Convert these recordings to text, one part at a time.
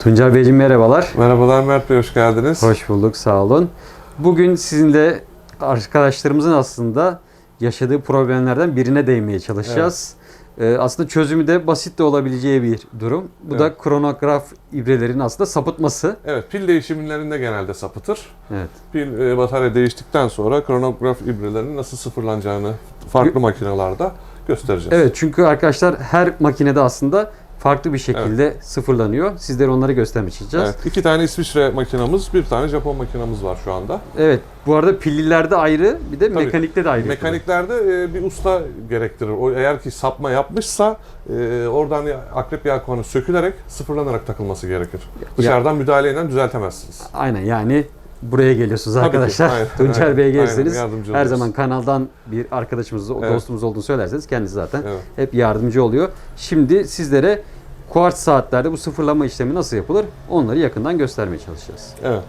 Tuncay Beyciğim merhabalar. Merhabalar Mert Bey, hoş geldiniz. Hoş bulduk, sağ olun. Bugün sizinle arkadaşlarımızın aslında yaşadığı problemlerden birine değinmeye çalışacağız. Ee, aslında çözümü de basit de olabileceği bir durum. Bu da Evet. kronograf ibrelerin aslında sapıtması. Evet, pil değişimlerinde genelde sapıtır. Evet. Pil e, batarya değiştikten sonra kronograf ibrelerinin nasıl sıfırlanacağını farklı makinelerde göstereceğiz. Evet çünkü arkadaşlar her makinede aslında farklı bir şekilde sıfırlanıyor. Sizlere onları göstermeye çalışacağız. Evet, iki tane İsviçre makinamız, bir tane Japon makinamız var şu anda. Evet. Bu arada pillilerde ayrı, bir de Tabii. mekanikte de ayrı. Mekaniklerde e, bir usta gerektirir. O eğer ki sapma yapmışsa e, oradan ya- akrep yelkovanı sökülerek sıfırlanarak takılması gerekir. Dışarıdan müdahaleyle düzeltemezsiniz. Aynen yani buraya geliyorsunuz Tabii ki, arkadaşlar. aynen, Tuncel aynen, Bey'e aynen, gelirseniz yardımcı her zaman kanaldan bir arkadaşımız, Evet. dostumuz olduğunu söylerseniz kendisi zaten Evet. hep yardımcı oluyor. Şimdi sizlere kuartz saatlerde bu sıfırlama işlemi nasıl yapılır onları yakından göstermeye çalışacağız. Evet.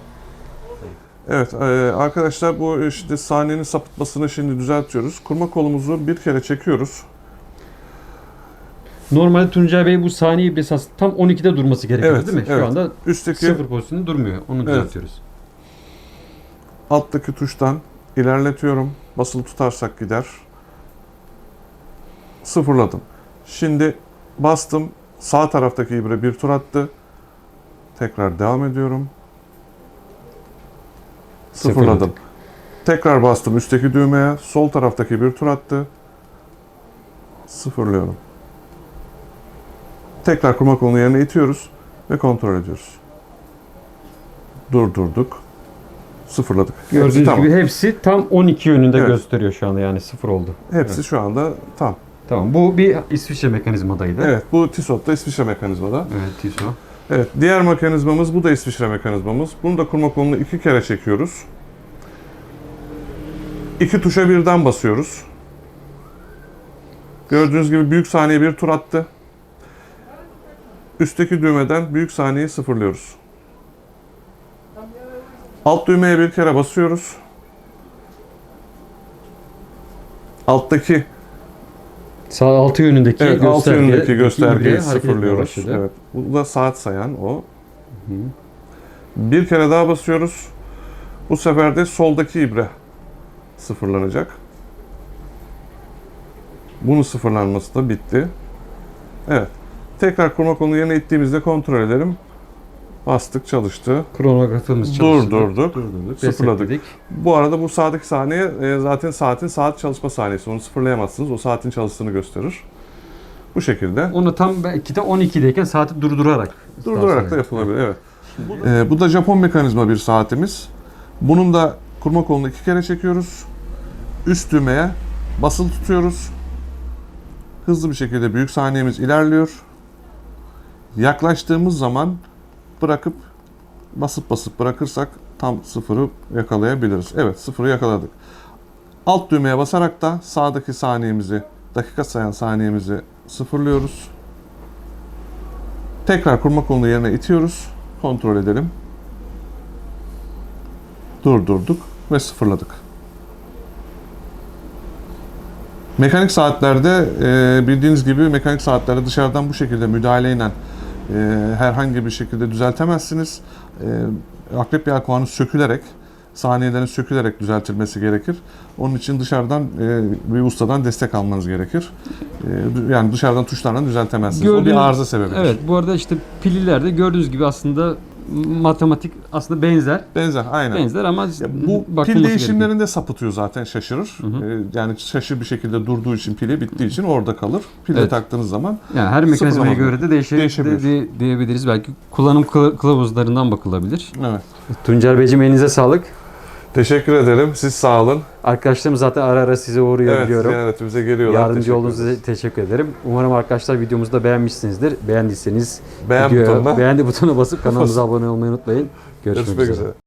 Evet e, arkadaşlar bu işte sahnenin sapıtmasını şimdi düzeltiyoruz. Kurma kolumuzu bir kere çekiyoruz. Normalde Tuncay Bey bu saniye ibresi aslında tam 12'de durması gerekiyor Evet, değil mi? Şu evet. anda Üstteki sıfır pozisyonda durmuyor. Onu düzeltiyoruz. Alttaki tuştan ilerletiyorum. Basılı tutarsak gider. Sıfırladım. Şimdi bastım. Sağ taraftaki ibre bir tur attı. Tekrar devam ediyorum. Sıfırladım. Tekrar bastım üstteki düğmeye. Sol taraftaki bir tur attı. Sıfırlıyorum. Tekrar kurma kolunu yerine itiyoruz ve kontrol ediyoruz. Durdurduk. Sıfırladık. Gördüğünüz Hepsi tamam. gibi hepsi tam 12 yönünde Evet. gösteriyor şu anda yani sıfır oldu. Hepsi şu anda tam. Tamam bu bir İsviçre mekanizmadaydı. Evet bu Tissot'ta İsviçre mekanizmada. Evet TISO. Evet diğer mekanizmamız bu da İsviçre mekanizmamız. Bunu da kurma kolunu iki kere çekiyoruz. İki tuşa birden basıyoruz. Gördüğünüz gibi büyük saniye bir tur attı. Üstteki düğmeden büyük saniyeyi sıfırlıyoruz. Alt düğmeye bir kere basıyoruz. Alttaki Sağ altı yönündeki Evet, alt gösterge, yönündeki ibreye göstergeyi sıfırlıyoruz. Evet. Bu da saat sayan o. Bir kere daha basıyoruz. Bu sefer de soldaki ibre sıfırlanacak. Bunun sıfırlanması da bitti. Evet. Tekrar kurma kolunu yerine ittiğimizde kontrol edelim. Bastık çalıştı. Kronografımız çalıştı. Durdurduk, Durdurduk. sıfırladık. resetledik. Bu arada bu sağdaki saniye e, zaten saatin saat çalışma saniyesi. Onu sıfırlayamazsınız. O saatin çalıştığını gösterir. Bu şekilde. Onu tam belki de 12'deyken saati durdurarak. Durdurarak da yapılabilir, evet. Ee, bu da Japon mekanizma bir saatimiz. Bunun da kurma kolunu iki kere çekiyoruz. Üst düğmeye basılı tutuyoruz. Hızlı bir şekilde büyük saniyemiz ilerliyor. Yaklaştığımız zaman bırakıp basıp basıp bırakırsak tam sıfırı yakalayabiliriz. Evet sıfırı yakaladık. Alt düğmeye basarak da sağdaki saniyemizi, dakika sayan saniyemizi sıfırlıyoruz. Tekrar kurma kolunu yerine itiyoruz. Kontrol edelim. Durdurduk ve sıfırladık. Mekanik saatlerde bildiğiniz gibi mekanik saatlerde dışarıdan bu şekilde müdahaleyle e, herhangi bir şekilde düzeltemezsiniz. E, akrep yelkovanı sökülerek, saniyelerin sökülerek düzeltilmesi gerekir. Onun için dışarıdan e, bir ustadan destek almanız gerekir. E, yani dışarıdan tuşlarla düzeltemezsiniz. o bir Gördüğünüz- arıza sebebidir. Evet bu arada işte pillilerde gördüğünüz gibi aslında matematik aslında benzer. Benzer, aynen. Benzer ama Ya bu pil gerekiyor. değişimlerinde sapıtıyor zaten şaşırır. hı. Ee, yani şaşır bir şekilde durduğu için pili bittiği için orada kalır. Pile Evet. taktığınız zaman Yani her mekanizmaya göre de değişir, Değişebilir. de- diyebiliriz. Belki kullanım kıla- kılavuzlarından bakılabilir. evet. Tuncer Beyciğim elinize sağlık. Teşekkür ederim. Siz sağ olun. Arkadaşlarım zaten ara ara size uğruyor Evet, biliyorum. ziyaretimize geliyorlar. Yardımcı olduğunuz için teşekkür ederim. Umarım arkadaşlar videomuzu da beğenmişsinizdir. Beğendiyseniz Beğen videoya butonuna beğendi butonuna basıp kanalımıza abone olmayı unutmayın. Görüşmek, görüşmek üzere. üzere.